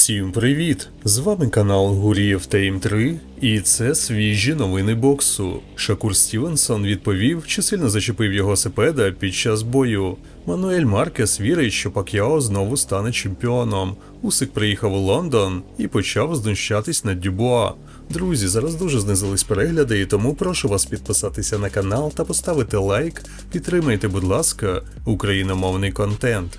Всім привіт! З вами канал Гурієв Тейм 3 і це свіжі новини боксу. Шакур Стівенсон відповів, чи сильно зачепив його сепеда під час бою. Мануель Маркес вірить, що Пак'яо знову стане чемпіоном. Усик приїхав у Лондон і почав знущатись над Дюбуа. Друзі, зараз дуже знизились перегляди, і тому прошу вас підписатися на канал та поставити лайк. Підтримайте, будь ласка, україномовний контент.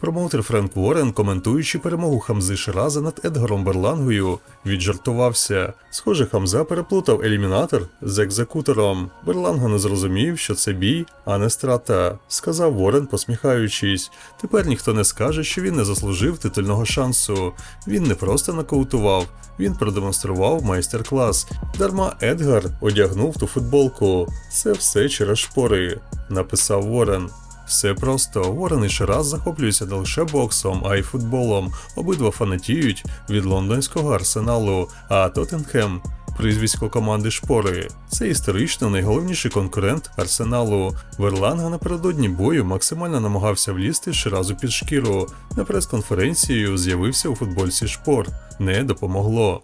Промоутер Френк Уоррен, коментуючи перемогу Хамзи Шираза над Едгаром Берлангою, віджартувався. Схоже, Хамза переплутав елімінатор з екзекутором. Берланга не зрозумів, що це бій, а не страта, сказав Уоррен, посміхаючись. Тепер ніхто не скаже, що він не заслужив титульного шансу. Він не просто нокаутував, він продемонстрував майстер-клас. Дарма Едгар одягнув ту футболку. Це все через шпори, написав Уоррен. Все просто Ворон і Шираз захоплюються не лише боксом, а й футболом. Обидва фанатіють від лондонського арсеналу, а Тоттенхем прізвисько команди Шпори. Це історично найголовніший конкурент арсеналу. Верланга напередодні бою максимально намагався влізти Ширазу під шкіру. На прес-конференцію з'явився у футбольці Шпор. Не допомогло.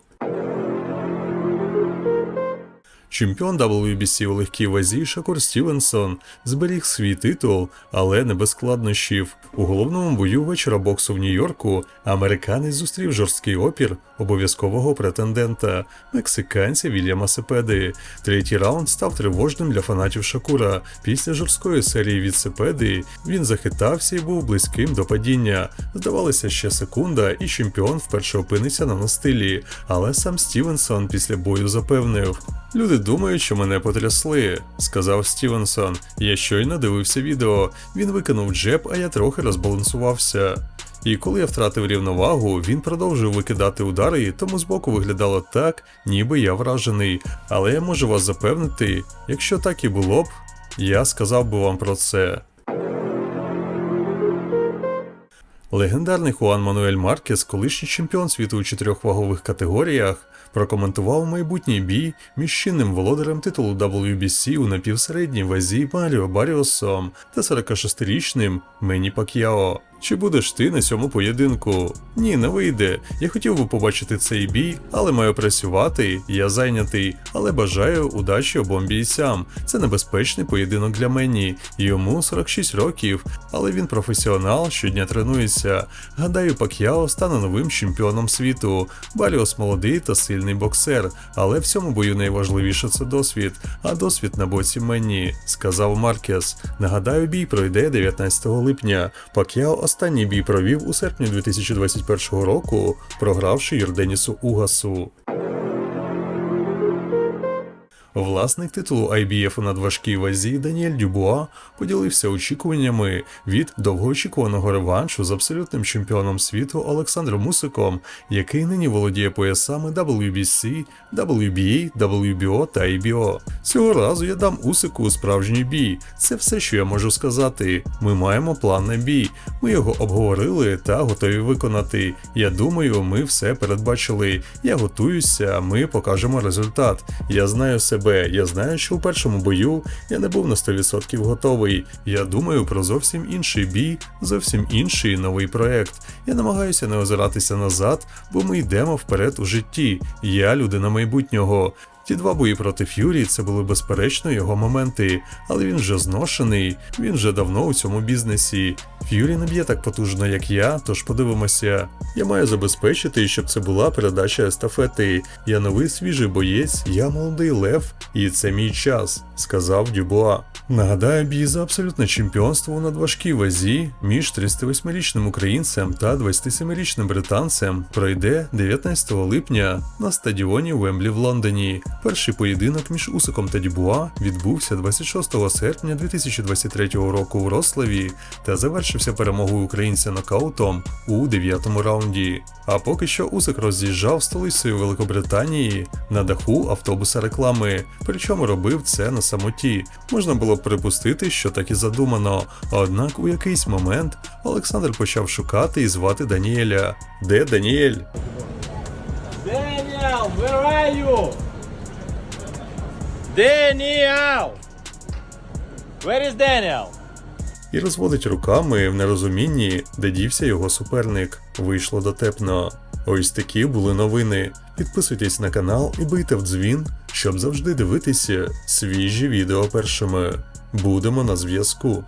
Чемпіон WBC у легкій вазі Шакур Стівенсон зберіг свій титул, але не без складнощів. У головному бою вечора боксу в Нью-Йорку американець зустрів жорсткий опір обов'язкового претендента мексиканця Вільяма Сепеди. Третій раунд став тривожним для фанатів Шакура. Після жорсткої серії від Сепеди він захитався і був близьким до падіння. Здавалося, ще секунда, і чемпіон вперше опиниться на настилі. Але сам Стівенсон після бою запевнив. Люди думають, що мене потрясли, сказав Стівенсон. Я щойно дивився відео. Він викинув джеб, а я трохи розбалансувався. І коли я втратив рівновагу, він продовжив викидати удари, тому збоку виглядало так, ніби я вражений. Але я можу вас запевнити, якщо так і було б, я сказав би вам про це. Легендарний Хуан Мануель Маркес, колишній чемпіон світу у чотирьох вагових категоріях, прокоментував майбутній бій між чинним володарем титулу WBC у напівсередній вазі Маріо Баріосом та 46-річним Мені Пак'яо. Чи будеш ти на цьому поєдинку? Ні, не вийде. Я хотів би побачити цей бій, але маю працювати, я зайнятий, але бажаю удачі обом бійцям. Це небезпечний поєдинок для мені. Йому 46 років, але він професіонал, щодня тренується. Гадаю, Пак'яо стане новим чемпіоном світу. Баріос молодий та сильний боксер, але в цьому бою найважливіше це досвід, а досвід на боці мені, сказав Маркес. Нагадаю, бій пройде 19 липня. Пак'яо останній бій провів у серпні 2021 року, програвши Юрденісу Угасу. Власник титулу IBF у надважкій вазі Даніель Дюбуа поділився очікуваннями від довгоочікуваного реваншу з абсолютним чемпіоном світу Олександром Мусиком, який нині володіє поясами WBC, WBA, WBO та IBO. Цього разу я дам Усику справжній бій. Це все, що я можу сказати. Ми маємо план на бій. Ми його обговорили та готові виконати. Я думаю, ми все передбачили. Я готуюся, ми покажемо результат. Я знаю себе, я знаю, що у першому бою я не був на 100% готовий. Я думаю про зовсім інший бій, зовсім інший новий проект. Я намагаюся не озиратися назад, бо ми йдемо вперед у житті. Я людина майбутнього. Ті два бої проти Ф'юрі це були безперечно його моменти, але він вже зношений, він вже давно у цьому бізнесі. Ф'юрі не б'є так потужно, як я, тож подивимося. Я маю забезпечити, щоб це була передача естафети. Я новий свіжий боєць, я молодий лев, і це мій час, сказав Дюбуа. Нагадаю, бій за абсолютне чемпіонство у надважкій вазі між 38-річним українцем та 27-річним британцем пройде 19 липня на стадіоні Вемблі в Лондоні. Перший поєдинок між Усиком та Дюбуа відбувся 26 серпня 2023 року у Рославі та завершився перемогою українця нокаутом у 9-му раунді. А поки що Усик роз'їжджав столицею Великобританії на даху автобуса реклами, причому робив це на самоті. Можна було б припустити, що так і задумано. Однак у якийсь момент Олександр почав шукати і звати Даніеля. Де Даніель? Daniel, where are you? Daniel! Where is Daniel? і розводить руками в нерозумінні, де дівся його суперник. Вийшло дотепно. Ось такі були новини. Підписуйтесь на канал і бийте в дзвін, щоб завжди дивитися свіжі відео першими. Будемо на зв'язку.